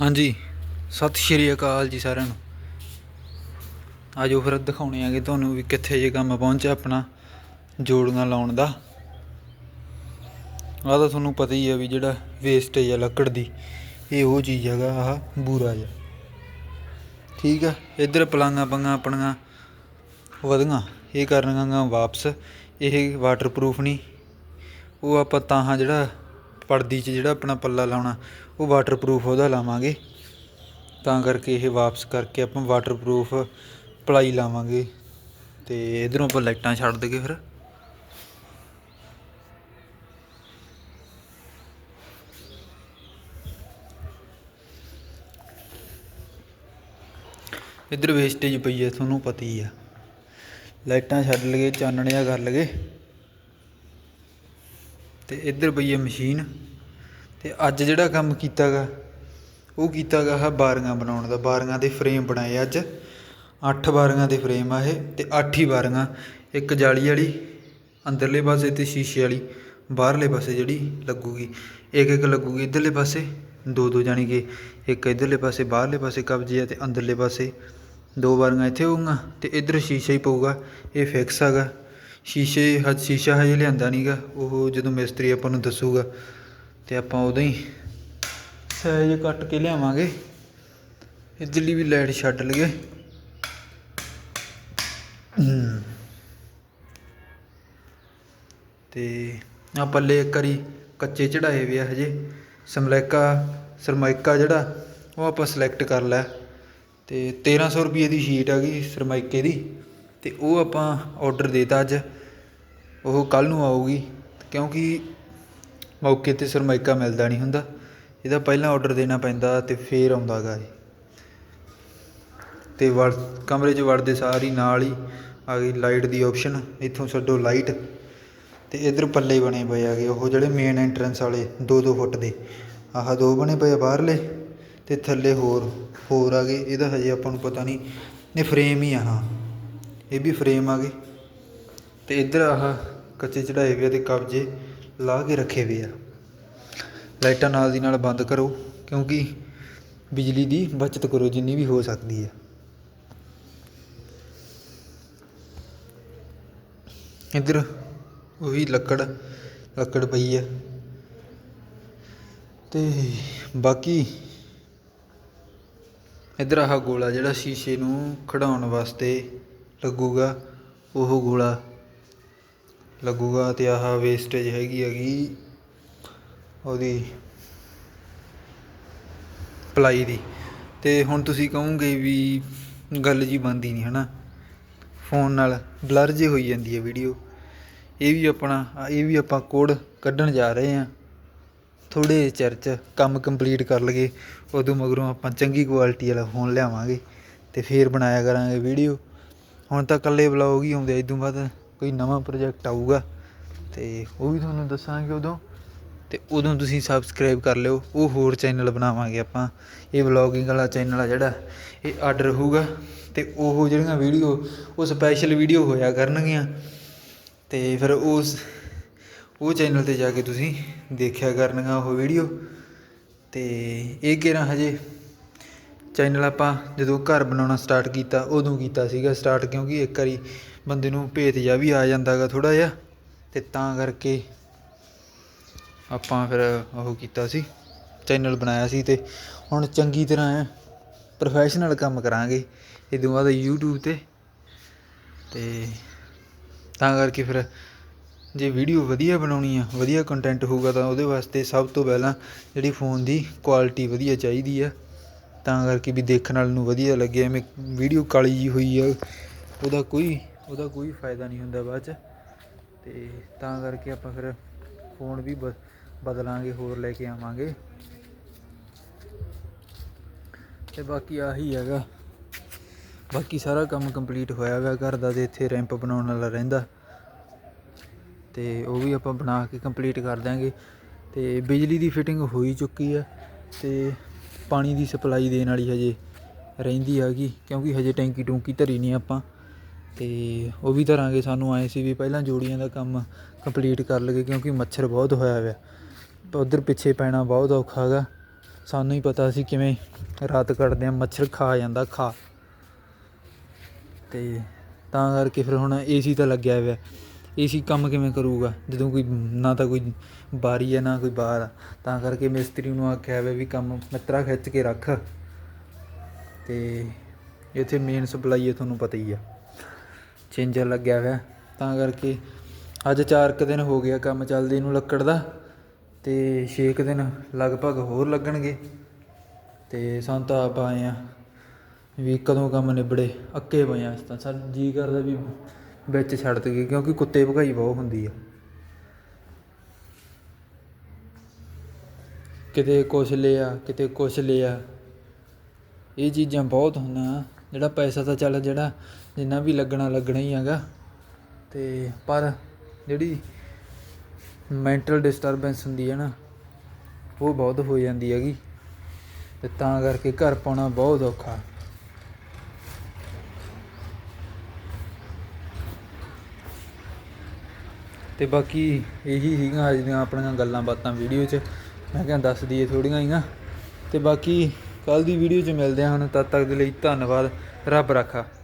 ਹਾਂਜੀ। ਸਤਿ ਸ਼੍ਰੀ ਅਕਾਲ ਜੀ ਸਾਰਿਆਂ ਨੂੰ। ਆਜੋ ਫਿਰ ਦਿਖਾਉਣੇ ਆਗੇ ਤੁਹਾਨੂੰ ਵੀ ਕਿੱਥੇ ਜੇ ਕੰਮ ਪਹੁੰਚਿਆ ਆਪਣਾ ਜੋੜੀਆਂ ਲਾਉਣ ਦਾ। ਆਹ ਤਾਂ ਤੁਹਾਨੂੰ ਪਤਾ ਹੀ ਆ ਵੀ ਜਿਹੜਾ ਵੇਸਟੇਜ ਆ ਲੱਕੜ ਦੀ, ਇਹ ਉਹ ਚੀਜ਼ ਹੈਗਾ, ਆਹ ਬੂਰਾ ਜਿਹਾ। ਠੀਕ ਆ, ਇੱਧਰ ਪਲਾਂਗਾ ਪੰਗਾ ਆਪਣੀਆਂ ਵਧੀਆਂ, ਇਹ ਕਰਨਗੀਆਂ ਵਾਪਸ, ਇਹ ਵਾਟਰਪ੍ਰੂਫ ਨਹੀਂ ਉਹ ਆਪਾਂ ਤਾਂ ਜਿਹੜਾ ਪਰਦੀ 'ਚ ਜਿਹੜਾ ਆਪਣਾ ਪੱਲਾ ਲਾਉਣਾ, ਉਹ ਵਾਟਰਪ੍ਰੂਫ ਉਹਦਾ ਲਾਵਾਂਗੇ। ਤਾਂ ਕਰਕੇ ਇਹ ਵਾਪਸ ਕਰਕੇ ਆਪਾਂ ਵਾਟਰਪ੍ਰੂਫ ਪਲਾਈ ਲਾਵਾਂਗੇ। ਤੇ ਇਧਰੋਂ ਆਪਾਂ ਲਾਈਟਾਂ ਛੱਡ ਦਈਏ ਫਿਰ। ਇੱਧਰ ਵੇਸਟੇਜ ਪਈ ਹੈ ਤੁਹਾਨੂੰ ਪਤਾ ਹੀ ਆ। ਲਾਈਟਾਂ ਛੱਡ ਲਗੇ ਚਾਨਣਿਆ ਕਰ ਲਗੇ ਤੇ ਇੱਧਰ ਪਈ ਹੈ ਮਸ਼ੀਨ ਤੇ ਅੱਜ ਜਿਹੜਾ ਕੰਮ ਕੀਤਾਗਾ, ਉਹ ਕੀਤਾਗਾ ਹੈ ਬਾਰੀਆਂ ਬਣਾਉਣ ਦਾ। ਬਾਰੀਆਂ ਦੇ ਫਰੇਮ ਬਣਾਏ ਅੱਜ। 8 ਬਾਰੀਆਂ ਦੇ ਫਰੇਮ ਆ ਇਹ ਤੇ 8 ਹੀ ਬਾਰੀਆਂ। ਇੱਕ ਜਾਲੀ ਵਾਲੀ, ਅੰਦਰਲੇ ਪਾਸੇ ਤੇ ਸ਼ੀਸ਼ੇ ਵਾਲੀ। ਬਾਹਰਲੇ ਪਾਸੇ ਜਿਹੜੀ ਲੱਗੂਗੀ। ਇੱਕ ਇੱਕ ਲੱਗੂਗੀ ਇੱਧਰਲੇ ਪਾਸੇ, ਦੋ ਦੋ ਜਾਣੀ ਕਿ ਇੱਕ ਇੱਧਰਲੇ ਪਾਸੇ, ਬਾਹਰਲੇ ਪਾਸੇ ਕਬਜੇ ਆ ਤੇ ਅੰਦਰਲੇ ਪਾਸੇ ਦੋ ਬਾਰੀਆਂ ਇੱਥੇ ਹੋਊਗਾ ਤੇ ਇੱਧਰ ਸ਼ੀਸ਼ਾ ਹੀ ਪਊਗਾ, ਇਹ ਫਿਕਸ ਹੈਗਾ ਸ਼ੀਸ਼ੇ ਹਜ ਸ਼ੀਸ਼ਾ ਹਜੇ ਲਿਆਂਦਾ ਨਹੀਂਗਾ ਉਹ ਜਦੋਂ ਮਿਸਤਰੀ ਆਪਾਂ ਨੂੰ ਦੱਸੂਗਾ ਅਤੇ ਆਪਾਂ ਉਦੋਂ ਹੀ ਸਾਈਜ਼ ਕੱਟ ਕੇ ਲਿਆਵਾਂਗੇ। ਇੱਧਰਲੀ ਵੀ ਲਾਈਟ ਛੱਡ ਲਈਏ। ਹਮ। ਤੇ ਆ ਪੱਲੇ ਇੱਕ ਵਾਰੀ ਕੱਚੇ ਚੜਾਏ ਵੇ ਆ ਹਜੇ। ਸਮਲੈਕਾ, ਸਰਮਾਇਕਾ ਜਿਹੜਾ, ਉਹ ਆਪਾਂ ਸਿਲੈਕਟ ਕਰ ਲਿਆ। ਤੇ 1300 ਰੁਪਏ ਦੀ ਸ਼ੀਟ ਆ ਗਈ ਸਰਮਾਇਕੇ ਦੀ। ਅਤੇ ਉਹ ਆਪਾਂ ਆਰਡਰ ਦੇਤਾ ਅੱਜ। ਉਹ ਕੱਲ੍ਹ ਨੂੰ ਆਊਗੀ, ਕਿਉਂਕਿ ਮੌਕੇ ਤੇ ਸਰਮਾਇਕਾ ਮਿਲਦਾ ਨਹੀਂ ਹੁੰਦਾ। ਇਹਦਾ ਪਹਿਲਾਂ ਔਡਰ ਦੇਣਾ ਪੈਂਦਾ ਅਤੇ ਫਿਰ ਆਉਂਦਾ ਗਾ ਇਹ। ਅਤੇ ਵੜ, ਕਮਰੇ 'ਚ ਵੜਦੇ ਸਾਰ ਹੀ ਨਾਲ ਹੀ ਆ ਗਈ ਲਾਈਟ ਦੀ ਆਪਸ਼ਨ ਇੱਥੋਂ ਛੱਡੋ ਲਾਈਟ ਅਤੇ ਇਧਰ ਪੱਲੇ ਬਣੇ ਪਏ ਆਗੇ ਉਹ ਜਿਹੜੇ ਮੇਨ ਐਂਟਰੈਂਸ ਵਾਲੇ 2-2 ਫੁੱਟ ਦੇ। ਆਹ ਦੋ ਬਣੇ ਪਏ ਬਾਹਰਲੇ ਤੇ ਥੱਲੇ ਹੋਰ ਹੋਰ ਆ ਗਏ। ਇਹਦਾ ਹਜੇ ਆਪਾਂ ਨੂੰ ਪਤਾ ਨਹੀਂ, ਇਹ ਫਰੇਮ ਹੀ ਆ, ਹਾਂ। ਇਹ ਵੀ ਫਰੇਮ ਆ ਗਏ ਤੇ ਇੱਧਰ ਆਹ ਕੱਚੇ ਚੜਾਏ ਵੇ ਆ ਤੇ ਕਬਜੇ ਲਾ ਕੇ ਰੱਖੇ ਵੇ ਆ। ਲਾਈਟਾਂ ਨਾਲ ਦੀ ਨਾਲ ਬੰਦ ਕਰੋ, ਕਿਉਂਕਿ ਬਿਜਲੀ ਦੀ ਬਚਤ ਕਰੋ, ਜਿੰਨੀ ਵੀ ਹੋ ਸਕਦੀ ਹੈ ਇੱਧਰ ਉਹੀ ਲੱਕੜ ਲੱਕੜ ਪਈ ਹੈ ਤੇ ਬਾਕੀ ਇੱਧਰ ਆਹ ਗੋਲਾ ਜਿਹੜਾ ਸ਼ੀਸ਼ੇ ਨੂੰ ਖੜਾਉਣ ਵਾਸਤੇ ਲੱਗੂਗਾ, ਉਹ ਗੋਲਾ ਲੱਗੂਗਾ ਅਤੇ ਆਹ ਵੇਸਟੇਜ ਹੈਗੀ ਹੈਗੀ ਉਹਦੀ ਪਲਾਈ ਦੀ। ਅਤੇ ਹੁਣ ਤੁਸੀਂ ਕਹੋਗੇ ਵੀ ਗੱਲ ਜੀ ਬਣਦੀ ਨਹੀਂ ਹੈ ਨਾ ਫੋਨ ਨਾਲ ਬਲਰ ਜੇ ਹੋਈ ਜਾਂਦੀ ਹੈ ਵੀਡੀਓ ਇਹ ਵੀ ਆਪਣਾ, ਇਹ ਵੀ ਆਪਾਂ ਕੋਡ ਕੱਢਣ ਜਾ ਰਹੇ ਹਾਂ। ਥੋੜੇ ਚਿਰ 'ਚ ਕੰਮ ਕੰਪਲੀਟ ਕਰ ਲਗੇ ਉਦੋਂ ਮਗਰੋਂ ਆਪਾਂ ਚੰਗੀ ਕੁਆਲਿਟੀ ਵਾਲਾ ਫੋਨ ਲਿਆਵਾਂਗੇ ਤੇ ਫੇਰ ਬਣਾਇਆ ਕਰਾਂਗੇ ਵੀਡੀਓ ਹੁਣ ਤਾਂ ਇਕੱਲੇ ਵਲੌਗ ਹੀ ਆਉਂਦੇ ਇਦੋਂ ਬਾਅਦ ਕੋਈ ਨਵਾਂ ਪ੍ਰੋਜੈਕਟ ਆਊਗਾ। ਤੇ ਉਹ ਵੀ ਤੁਹਾਨੂੰ ਦੱਸਾਂਗੇ ਉਦੋਂ। ਤੇ ਉਦੋਂ ਤੁਸੀਂ ਸਬਸਕ੍ਰਾਈਬ ਕਰ ਲਿਓ। ਉਹ ਹੋਰ ਚੈਨਲ ਬਣਾਵਾਂਗੇ ਆਪਾਂ। ਇਹ ਵਲੌਗਿੰਗ ਵਾਲਾ ਚੈਨਲ ਆ ਜਿਹੜਾ, ਇਹ ਅੱਡ ਰਹੂਗਾ ਤੇ ਉਹ ਜਿਹੜੀਆਂ ਵੀਡੀਓ ਉਹ ਸਪੈਸ਼ਲ ਵੀਡੀਓ ਹੋਇਆ ਕਰਨਗੀਆਂ। ਤੇ ਫਿਰ ਉਸ, ਉਹ ਚੈਨਲ ਤੇ ਜਾ ਕੇ ਤੁਸੀਂ ਦੇਖਿਆ ਕਰਨੀਆਂ ਉਹ ਵੀਡੀਓ ਤੇ ਇਹ ਕਿਹੜਾ ਹਜੇ? ਚੈਨਲ ਆਪਾਂ ਜਦੋਂ ਘਰ ਬਣਾਉਣਾ ਸਟਾਰਟ ਕੀਤਾ, ਉਦੋਂ ਕੀਤਾ ਸੀਗਾ ਸਟਾਰਟ ਕਿਉਂਕਿ ਇੱਕ ਵਾਰੀ ਬੰਦੇ ਨੂੰ ਭੇਤ ਜਾ ਵੀ ਆ ਜਾਂਦਾਗਾ ਥੋੜਾ ਜਿਹਾ, ਤੇ ਤਾਂ ਕਰਕੇ ਆਪਾਂ ਫਿਰ ਉਹ ਕੀਤਾ ਸੀ ਚੈਨਲ ਬਣਾਇਆ ਸੀ ਤੇ ਹੁਣ ਚੰਗੀ ਤਰ੍ਹਾਂ ਪ੍ਰੋਫੈਸ਼ਨਲ ਕੰਮ ਕਰਾਂਗੇ ਇਦੋਂ ਬਾਅਦ YouTube ਤੇ ਤੇ ਤਾਂ ਕਰਕੇ ਫਿਰ ਜੇ ਵੀਡੀਓ ਵਧੀਆ ਬਣਾਉਣੀ ਆ, ਵਧੀਆ ਕੰਟੈਂਟ ਹੋਊਗਾ ਤਾਂ ਉਹਦੇ ਵਾਸਤੇ ਸਭ ਤੋਂ ਪਹਿਲਾਂ ਜਿਹੜੀ ਫੋਨ ਦੀ ਕੁਆਲਿਟੀ ਵਧੀਆ ਚਾਹੀਦੀ ਆ। ਤਾਂ ਕਰਕੇ ਵੀ ਦੇਖਣ ਵਾਲੇ ਨੂੰ ਵਧੀਆ ਲੱਗੇ, ਐਵੇਂ ਵੀਡੀਓ ਕਾਲੀ ਜੀ ਹੋਈ ਆ, ਉਹਦਾ ਕੋਈ ਉਹਦਾ ਕੋਈ ਫਾਇਦਾ ਨਹੀਂ ਹੁੰਦਾ ਬਾਅਦ ਚ। ਤੇ ਤਾਂ ਕਰਕੇ ਆਪਾਂ ਫਿਰ ਫੋਨ ਵੀ ਬ- ਬਦਲਾਂਗੇ, ਹੋਰ ਲੈ ਕੇ ਆਵਾਂਗੇ। ਤੇ ਬਾਕੀ ਆਹੀ ਹੈਗਾ। ਬਾਕੀ ਸਾਰਾ ਕੰਮ ਕੰਪਲੀਟ ਹੋਇਆ ਹੋਇਆ ਘਰ ਦਾ ਤੇ ਇੱਥੇ ਰੈਂਪ ਬਣਾਉਣ ਵਾਲਾ ਰਹਿੰਦਾ। ਤੇ ਉਹ ਵੀ ਆਪਾਂ ਬਣਾ ਕੇ ਕੰਪਲੀਟ ਕਰ ਦਾਂਗੇ ਤੇ ਬਿਜਲੀ ਦੀ ਫਿਟਿੰਗ ਹੋ ਹੀ ਚੁੱਕੀ ਆ। ਤੇ ਪਾਣੀ ਦੀ ਸਪਲਾਈ ਦੇਣ ਵਾਲੀ ਹਜੇ ਰਹਿੰਦੀ ਹੈਗੀ, ਕਿਉਂਕਿ ਹਜੇ ਟੈਂਕੀ ਟੂੰਕੀ ਧਰੀ ਨਹੀਂ ਆਪਾਂ। ਤੇ ਉਹ ਵੀ ਧਰਾਂਗੇ ਸਾਨੂੰ ਆਏ ਸੀ ਵੀ ਪਹਿਲਾਂ ਜੋੜੀਆਂ ਦਾ ਕੰਮ ਕੰਪਲੀਟ ਕਰ ਲਗੇ ਕਿਉਂਕਿ ਮੱਛਰ ਬਹੁਤ ਹੋਇਆ ਹੋਇਆ ਉਧਰ ਪਿੱਛੇ ਪੈਣਾ ਬਹੁਤ ਔਖਾ ਹੈਗਾ ਸਾਨੂੰ ਹੀ ਪਤਾ ਸੀ ਕਿਵੇਂ ਰਾਤ ਕੱਟਦੇ ਆ ਮੱਛਰ ਖਾ ਜਾਂਦਾ, ਖਾ। ਤੇ ਤਾਂ ਕਰਕੇ ਫਿਰ ਹੁਣ ਏਸੀ ਤਾਂ ਲੱਗਿਆ ਹੋਇਆ ਏਸੀ ਕੰਮ ਕਿਵੇਂ ਕਰੂਗਾ? ਜਦੋਂ ਕੋਈ ਨਾ ਤਾਂ ਕੋਈ ਬਾਰੀ ਹੈ ਨਾ ਕੋਈ ਬਾਹਰ ਆ। ਤਾਂ ਕਰਕੇ ਮਿਸਤਰੀ ਨੂੰ ਆਖਿਆ ਹੋਇਆ ਵੀ ਕੰਮ ਮਿੱਤਰਾ ਖਿੱਚ ਕੇ ਰੱਖ। ਤੇ ਇੱਥੇ ਮੇਨ ਸਪਲਾਈ ਹੈ ਤੁਹਾਨੂੰ ਪਤਾ ਹੀ ਆ। ਚੇਂਜਰ ਲੱਗਿਆ ਹੋਇਆ। ਤਾਂ ਕਰਕੇ ਅੱਜ 4 ਕੁ ਦਿਨ ਹੋ ਗਿਆ ਕੰਮ ਚੱਲਦੇ ਨੂੰ ਲੱਕੜ ਦਾ। ਤੇ 6 ਕੁ ਦਿਨ ਲਗਭਗ ਹੋਰ ਲੱਗਣਗੇ। ਤੇ ਸਾਨੂੰ ਤਾਂ ਆਪ ਆਏ ਆ ਵੀ ਕਦੋਂ ਕੰਮ ਨਿਬੜੇ, ਅੱਕੇ ਪਏ ਆ। ਅਸੀਂ ਤਾਂ ਸਾ ਜੀ ਕਰਦਾ ਵੀ ਵਿੱਚ ਛੱਡ ਦਈਏ, ਕਿਉਂਕਿ ਕੁੱਤੇ ਭਗਾਈ ਬਹੁਤ ਹੁੰਦੀ ਆ। ਕਿਤੇ ਕੁਛ ਲਿਆ, ਕਿਤੇ ਕੁਛ ਲਿਆ। ਇਹ ਚੀਜ਼ਾਂ ਬਹੁਤ ਹੁੰਦੀਆਂ, ਜਿਹੜਾ ਪੈਸਾ ਤਾਂ ਚੱਲ ਜਿਹੜਾ ਜਿੰਨਾ ਵੀ ਲੱਗਣਾ ਲੱਗਣਾ ਹੀ ਹੈਗਾ। ਤੇ ਪਰ ਜਿਹੜੀ ਮੈਂਟਲ ਡਿਸਟਰਬੈਂਸ ਹੁੰਦੀ ਹੈ ਨਾ, ਉਹ ਬਹੁਤ ਹੋ ਜਾਂਦੀ ਹੈਗੀ। ਤੇ ਤਾਂ ਕਰਕੇ ਘਰ ਪਾਉਣਾ ਬਹੁਤ ਔਖਾ। ਤੇ ਬਾਕੀ ਇਹੀ ਸੀਗੀਆਂ ਅੱਜ ਦੀਆਂ ਆਪਣੀਆਂ ਗੱਲਾਂ ਬਾਤਾਂ ਵੀਡੀਓ 'ਚ। ਮੈਂ ਕਿਹਾ ਦੱਸ ਦਈਏ ਥੋੜੀਆਂ ਹੀਆਂ। ਤੇ ਬਾਕੀ ਕੱਲ ਦੀ ਵੀਡੀਓ 'ਚ ਮਿਲਦੇ ਹਾਂ ਹੁਣ। ਤਦ ਤੱਕ ਦੇ ਲਈ ਧੰਨਵਾਦ। ਰੱਬ ਰਾਖਾ।